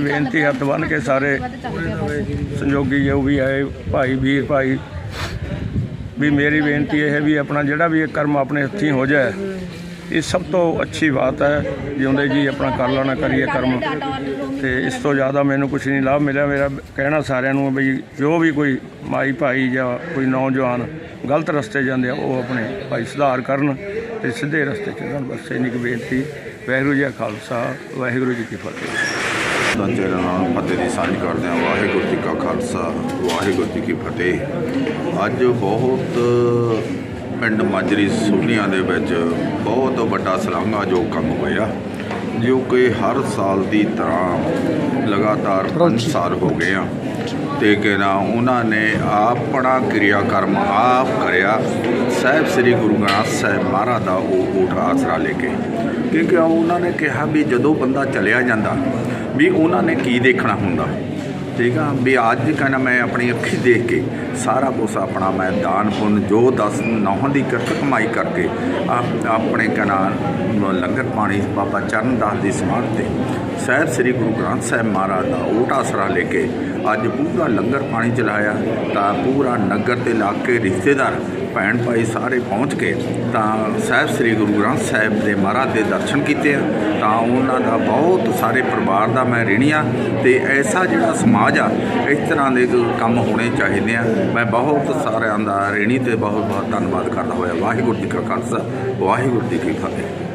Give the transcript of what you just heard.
ਬੇਨਤੀ ਹੱਥ ਬੰਨ ਕੇ ਸਾਰੇ ਸੰਯੋਗੀ ਜੋ ਵੀ ਆਏ, ਭਾਈ ਵੀਰ ਭਾਈ, ਵੀ ਮੇਰੀ ਬੇਨਤੀ ਇਹ ਹੈ ਵੀ ਆਪਣਾ ਜਿਹੜਾ ਵੀ ਇਹ ਕਰਮ ਆਪਣੇ ਹੱਥੀਂ ਹੋ ਜਾਏ, ਇਹ ਸਭ ਤੋਂ ਅੱਛੀ ਬਾਤ ਹੈ, ਜਿਉਂਦੇ ਜੀ ਆਪਣਾ ਕਰ ਲੈਣਾ, ਕਰੀਏ ਕਰਮ। ਤੇ ਇਸ ਤੋਂ ਜ਼ਿਆਦਾ ਮੈਨੂੰ ਕੁਝ ਨਹੀਂ ਲਾਭ ਮਿਲਿਆ, ਮੇਰਾ ਕਹਿਣਾ ਸਾਰਿਆਂ ਨੂੰ ਵੀ ਜੋ ਵੀ ਕੋਈ ਮਾਈ ਭਾਈ ਜਾਂ ਕੋਈ ਨੌਜਵਾਨ ਗਲਤ ਰਸਤੇ ਜਾਂਦੇ ਆ, ਉਹ ਆਪਣੇ ਭਾਈ ਸੁਧਾਰ ਕਰਨ ਤੇ ਸਿੱਧੇ ਰਸਤੇ ਚੱਲਣ। ਬਸ ਇੰਨੀ ਕੁ ਬੇਨਤੀ। ਵਾਹਿਗੁਰੂ ਜੀ ਕਾ ਖਾਲਸਾ, ਵਾਹਿਗੁਰੂ ਜੀ ਕੀ ਫਤਿਹ। ਦਾ ਚਿਹਰਾ ਨਾਲ ਫਤਿਹ ਦੀ ਸਾਂਝ ਕਰਦੇ ਹਾਂ ਵਾਹਿਗੁਰੂ ਜੀ ਕਾ ਖਾਲਸਾ ਵਾਹਿਗੁਰੂ ਜੀ ਕੀ ਫਤਿਹ। ਅੱਜ ਬਹੁਤ ਪਿੰਡ ਮਾਜਰੀ ਸੋਨੀਆਂ ਦੇ ਵਿੱਚ ਬਹੁਤ ਵੱਡਾ ਸਲਾਘਾ ਜੋ ਕੰਮ ਹੋਇਆ ਜੋ ਕਿ ਹਰ ਸਾਲ ਦੀ ਤਰ੍ਹਾਂ ਲਗਾਤਾਰ ਪੰਜ ਸਾਲ ਹੋ ਗਏ ਆ। ਤੇ ਕਿ ਨਾ ਉਹਨਾਂ ਨੇ ਆਪਣਾ ਕਿਰਿਆ ਕਰਮ ਆਪ ਕਰਿਆ। ਸਾਹਿਬ ਸ੍ਰੀ ਗੁਰੂ ਗ੍ਰੰਥ ਸਾਹਿਬ ਮਹਾਰਾਜ ਦਾ ਉਹ ਊਠ ਆਸਰਾ ਲੈ ਕੇ। ਕਿਉਂਕਿ ਉਹਨਾਂ ਨੇ ਕਿਹਾ ਵੀ ਜਦੋਂ ਬੰਦਾ ਚਲਿਆ ਜਾਂਦਾ, ਵੀ ਉਹਨਾਂ ਨੇ ਕੀ ਦੇਖਣਾ ਹੁੰਦਾ? ਠੀਕ ਆ ਵੀ ਅੱਜ ਕਹਿੰਦਾ ਮੈਂ ਆਪਣੀ ਅੱਖੀ ਦੇਖ ਕੇ ਸਾਰਾ ਕੁਛ ਆਪਣਾ ਮੈਂ ਦਾਨ ਪੁੰਨ ਜੋ ਦਸ ਨੌਹਾਂ ਦੀ ਕਿਰਤ ਕਮਾਈ ਕਰਕੇ ਆਪ- ਆਪਣੇ ਕਹਿੰਦਾ ਲੰਗਰ ਪਾਣੀ ਬਾਬਾ ਚਰਨਦਾਸ ਦੀ ਸਮਾਧ ਤੇ ਸਾਹਿਬ ਸ੍ਰੀ ਗੁਰੂ ਗ੍ਰੰਥ ਸਾਹਿਬ ਮਹਾਰਾਜ ਦਾ ਓਟ ਆਸਰਾ ਲੈ ਕੇ ਅੱਜ ਪੂਰਾ ਲੰਗਰ ਪਾਣੀ ਚਲਾਇਆ ਤਾਂ ਪੂਰਾ ਨਗਰ ਤੇ ਇਲਾਕੇ ਰਿਸ਼ਤੇਦਾਰ ਭੈਣ ਭਾਈ ਸਾਰੇ ਪਹੁੰਚ ਕੇ ਤਾਂ ਸਾਹਿਬ ਸ੍ਰੀ ਗੁਰੂ ਗ੍ਰੰਥ ਸਾਹਿਬ ਦੇ ਮਹਾਰਾਜ ਦੇ ਦਰਸ਼ਨ ਕੀਤੇ ਆ। ਤਾਂ ਉਹਨਾਂ ਦਾ ਬਹੁਤ ਸਾਰੇ ਪਰਿਵਾਰ ਦਾ ਮੈਂ ਰਿਣੀ ਆ ਤੇ ਐਸਾ ਜਿਹੜਾ ਸਮਾਜ ਆ, ਇਸ ਤਰ੍ਹਾਂ ਦੇ ਕੰਮ ਹੋਣੇ ਚਾਹੀਦੇ ਆ। ਮੈਂ ਬਹੁਤ ਸਾਰਿਆਂ ਦਾ ਰਿਣੀ ਤੇ ਬਹੁਤ ਬਹੁਤ ਧੰਨਵਾਦ ਕਰਦਾ ਹੋਇਆ। ਵਾਹਿਗੁਰੂ ਜੀ ਕਾ ਖਾਲਸਾ, ਵਾਹਿਗੁਰੂ ਜੀ ਕੀ ਫਤਿਹ।